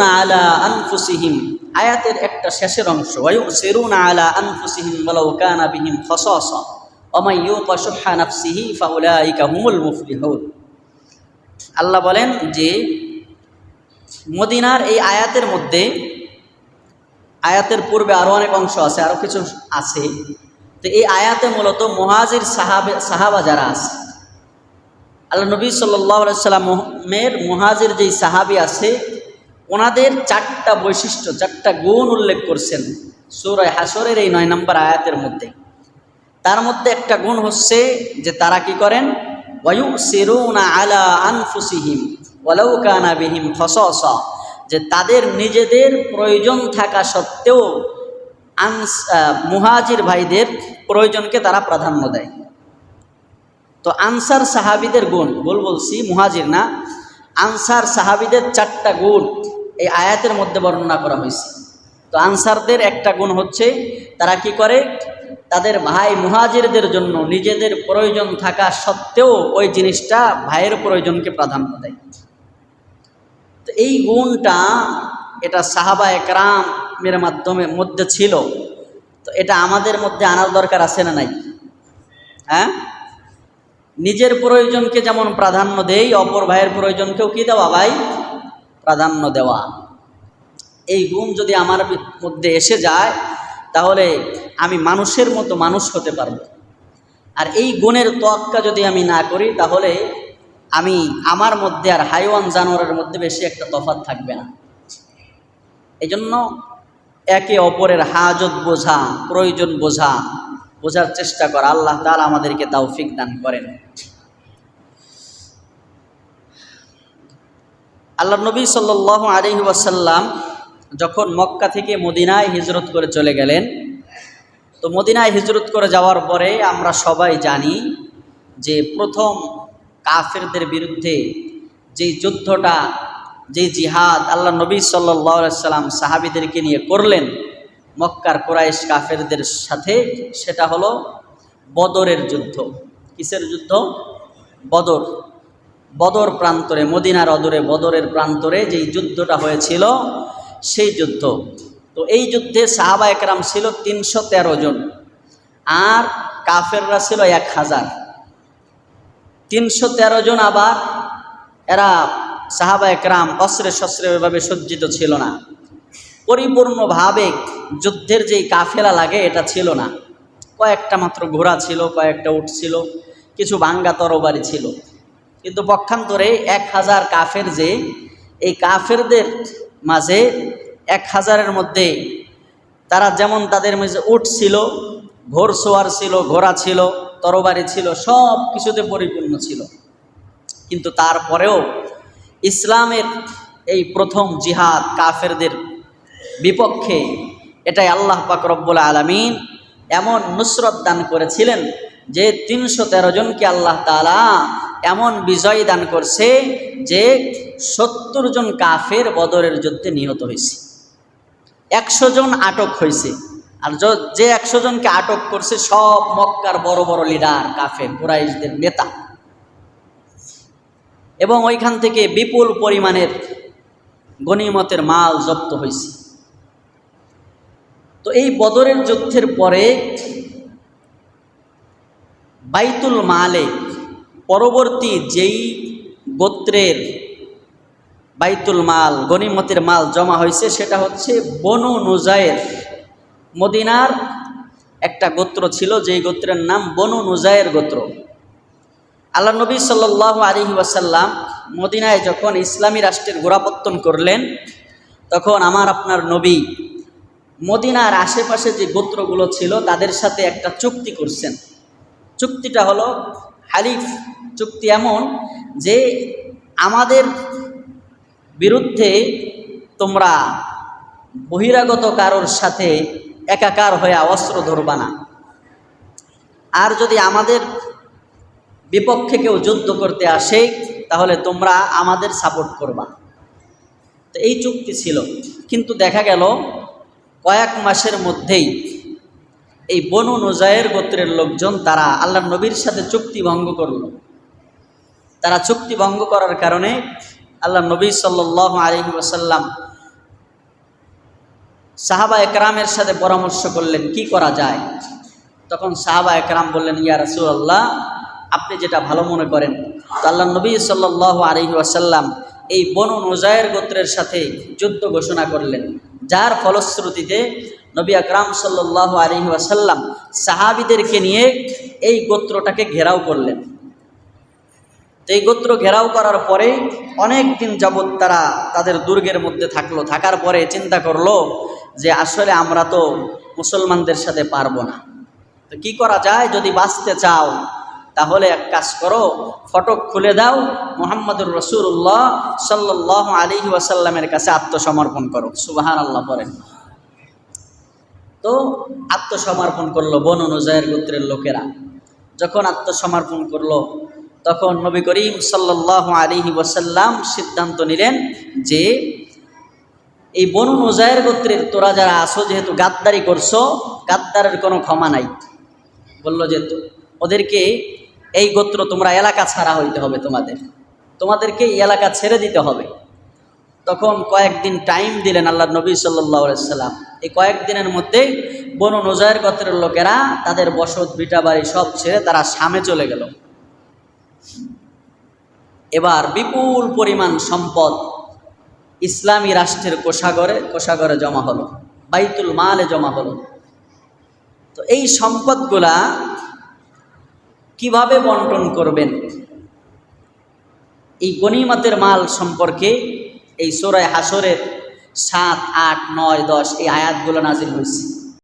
আলা আয়াতের একটা শেষের অংশ আলা আল্লাহ বলেন যে, মদিনার এই আয়াতের মধ্যে, আয়াতের পূর্বে আরও অনেক অংশ আছে আরও কিছু আছে। তো এই আয়াতে মূলত মহাজির সাহাবে সাহাবা যারা আছে আল্লাহ নবী সাল্লামের মহাজির যেই সাহাবি আছে, ওনাদের চারটা বৈশিষ্ট্য, চারটা গুণ উল্লেখ করছেন সুরায় হাসরের এই নয় নম্বর আয়াতের মধ্যে। তার মধ্যে একটা গুণ হচ্ছে যে তারা কি করেন? ওয়ু সিরুনা আলা আনফুসিহিম ওয়ালাউ কানা বিহিম যে তাদের নিজেদের প্রয়োজন থাকা সত্ত্বেও আনস মুহাজির ভাইদের প্রয়োজনকে তারা প্রাধান্য দেয়। তো আনসার সাহাবিদের গুণ, বল বলছি, মুহাজির না? আনসার সাহাবিদের চারটা গুণ এই আয়াতের মধ্যে বর্ণনা করা হয়েছে। তো আনসারদের একটা গুণ হচ্ছে, তারা কি করে? তাদের ভাই মুহাজিরদের জন্য নিজেদের প্রয়োজন থাকা সত্ত্বেও ওই জিনিসটা ভাইয়ের প্রয়োজনকে প্রাধান্য দেয়। তো এই গুণটা এটা সাহাবা একরামের মাধ্যমে মধ্যে ছিল। তো এটা আমাদের মধ্যে আনার দরকার আছে না নাই? হ্যাঁ? নিজের প্রয়োজনকে যেমন প্রাধান্য দেই, অপর ভাইয়ের প্রয়োজনকেও কি দেওয়া ভাই? প্রাধান্য দেওয়া। এই গুণ যদি আমার মধ্যে এসে যায়, তাহলে আমি মানুষের মতো মানুষ হতে পারব। আর এই গুণের তোয়াক্কা যদি আমি না করি, তাহলে আমি আমার মধ্যে আর হাইওয়ান জানোয়ারের মধ্যে বেশি একটা তফাৎ থাকবে না। এই জন্য একে অপরের হাজত বোঝা, প্রয়োজন বোঝা বোঝার চেষ্টা করা, আল্লাহ তাআলা আমাদেরকে তৌফিক দান করেন। আল্লাহ নবী সাল্লাহ আলহি ওয়াসাল্লাম যখন মক্কা থেকে মদিনায় হিজরত করে চলে গেলেন, তো মদিনায় হিজরত করে যাওয়ার পরে আমরা সবাই জানি যে প্রথম কাফেরদের বিরুদ্ধে যেই যুদ্ধটা, যেই জিহাদ আল্লাহ নবী সাল্লাহ সাল্লাম সাহাবিদেরকে নিয়ে করলেন মক্কার কোরাইশ কাফেরদের সাথে, সেটা হলো বদরের যুদ্ধ। কিসের যুদ্ধ? বদর। বদর প্রান্তরে, মদিনার অদরে, বদরের প্রান্তরে যেই যুদ্ধটা হয়েছিল, সেই যুদ্ধ। তো এই যুদ্ধে সাহাবা একরাম ছিল তিনশো তেরো জন। আর কাফেররা ছিল এক হাজার। তিনশো তেরো জন আবার এরা সাহাবা একরাম অস্ত্রে শস্ত্রে এভাবে সজ্জিত ছিল না। পরিপূর্ণভাবে যুদ্ধের যেই কাফেলা লাগে, এটা ছিল না। কয়েকটা মাত্র ঘোড়া ছিল, কয়েকটা উঠ ছিল, কিছু বাঙ্গা তরবারি ছিল। কিন্তু পক্ষান্তরে এক হাজার কাফের যে, এই কাফেরদের মাঝে এক হাজারের মধ্যে তারা যেমন তাদের মাঝে উট ছিল ঘোর সোয়ার ছিল, ঘোড়া ছিল, তরবারি ছিল, সব কিছুতে পরিপূর্ণ ছিল। কিন্তু তারপরেও ইসলামের এই প্রথম জিহাদ কাফেরদের বিপক্ষে এটাই আল্লাহ পাক রব্বুল আলমিন এমন নুসরত দান করেছিলেন যে তিনশো তেরো জনকে আল্লাহ তালা এমন বিজয় দান করছে যে সত্তর জন কাফের বদরের যুদ্ধে নিহত হয়েছে। একশো জন আটক হয়েছে। আর যে একশো জনকে আটক করছে সব মক্কার বড় বড় লিডার, কাফের, কুরাইশদের নেতা। এবং ওইখান থেকে বিপুল পরিমাণের গনিমতের মাল জব্দ হয়েছে। তো এই বদরের যুদ্ধের পরে বাইতুল মালে পরবর্তী যেই গোত্রের বাইতুল মাল, গনিমতের মাল জমা হয়েছে, সেটা হচ্ছে বনু নুজায়ের মদিনার একটা গোত্র ছিল, যেই গোত্রের নাম বনু নুজায়ের গোত্র। আল্লাহ নবী সাল্লাহ আলহি ওয়াসাল্লাম মদিনায় যখন ইসলামী রাষ্ট্রের গোড়াপত্তন করলেন, তখন আমার আপনার নবী মদিনার আশেপাশে যে গোত্রগুলো ছিল, তাদের সাথে একটা চুক্তি করছেন। চুক্তিটা হলো হালিফ। চুক্তি এমন যে আমাদের বিরুদ্ধে তোমরা বহিরাগত কারোর সাথে একাকার হয়ে অস্ত্র ধরবা না। আর যদি আমাদের বিপক্ষে কেউ যুদ্ধ করতে আসে, তাহলে তোমরা আমাদের সাপোর্ট করবা। তো এই চুক্তি ছিল। কিন্তু দেখা গেল কয়েক মাসের মধ্যেই এই বনু নোজায়ের গোত্রের লোকজন তারা আল্লাহ নবীর সাথে চুক্তি ভঙ্গ করল। তারা চুক্তি ভঙ্গ করার কারণে আল্লাহ নবী সাল্লাহ আলহি ওসাল্লাম সাহাবা একরামের সাথে পরামর্শ করলেন, কি করা যায়? তখন সাহাবা একরাম বললেন, ইয়া রাসূলুল্লাহ, আপনি যেটা ভালো মনে করেন। তো আল্লাহ নবী সাল্লাহ আলহি ওয়াসাল্লাম এই বনু নোজায়ের গোত্রের সাথে যুদ্ধ ঘোষণা করলেন। যার ফলশ্রুতিতে নবী আকরাম সাল্লাহ আলহি সাহাবিদেরকে নিয়ে এই গোত্রটাকে ঘেরাও করলেন। তো এই গোত্র ঘেরাও করার পরে অনেক দিন যাবৎ তারা তাদের দুর্গের মধ্যে থাকল। থাকার পরে চিন্তা করল যে আসলে আমরা তো মুসলমানদের সাথে পারব না। তো কি করা যায়? যদি বাঁচতে চাও তাহলে এক কাজ করো, ফটক খুলে দাও, মোহাম্মদুর রসুল্লাহ সাল্লাহ আলী ওয়াসাল্লামের কাছে আত্মসমর্পণ করো। সুবাহান আল্লাহ বলেন তো আত্মসমর্পণ করল বন অনুযায়ের গোত্রের লোকেরা। যখন আত্মসমর্পণ করল, তখন নবী করিম সাল্লাহ আলিহি ওয়াসাল্লাম সিদ্ধান্ত নিলেন যে, এই বনু নোজায়ের গোত্রের তোরা যারা আসো যেহেতু গাদ্দারি করছ, গাদ্দারের কোনো ক্ষমা নাই। বলল যে, তো- ওদেরকে এই গোত্র তোমরা এলাকা ছাড়া হইতে হবে তোমাদের। তোমাদেরকে এই এলাকা ছেড়ে দিতে হবে। তখন কয়েকদিন টাইম দিলেন আল্লাহ নবী সাল্লাহ সাল্লাম। এই কয়েকদিনের মধ্যে বনু নোজায়ের গোত্রের লোকেরা তাদের বসত ভিটা বাড়ি সব ছেড়ে তারা সামে চলে গেল। এবার বিপুল পরিমাণ সম্পদ ইসলামী রাষ্ট্রের কোষাগরে কোষাগরে জমা হলো, বাইতুল মালে জমা হলো। তো এই সম্পদগুলা কীভাবে বন্টন করবেন? এই গণিমতের মাল সম্পর্কে এই সোরায় হাসরের সাত, আট, নয়, দশ এই আয়াতগুলো নাজির হয়েছে।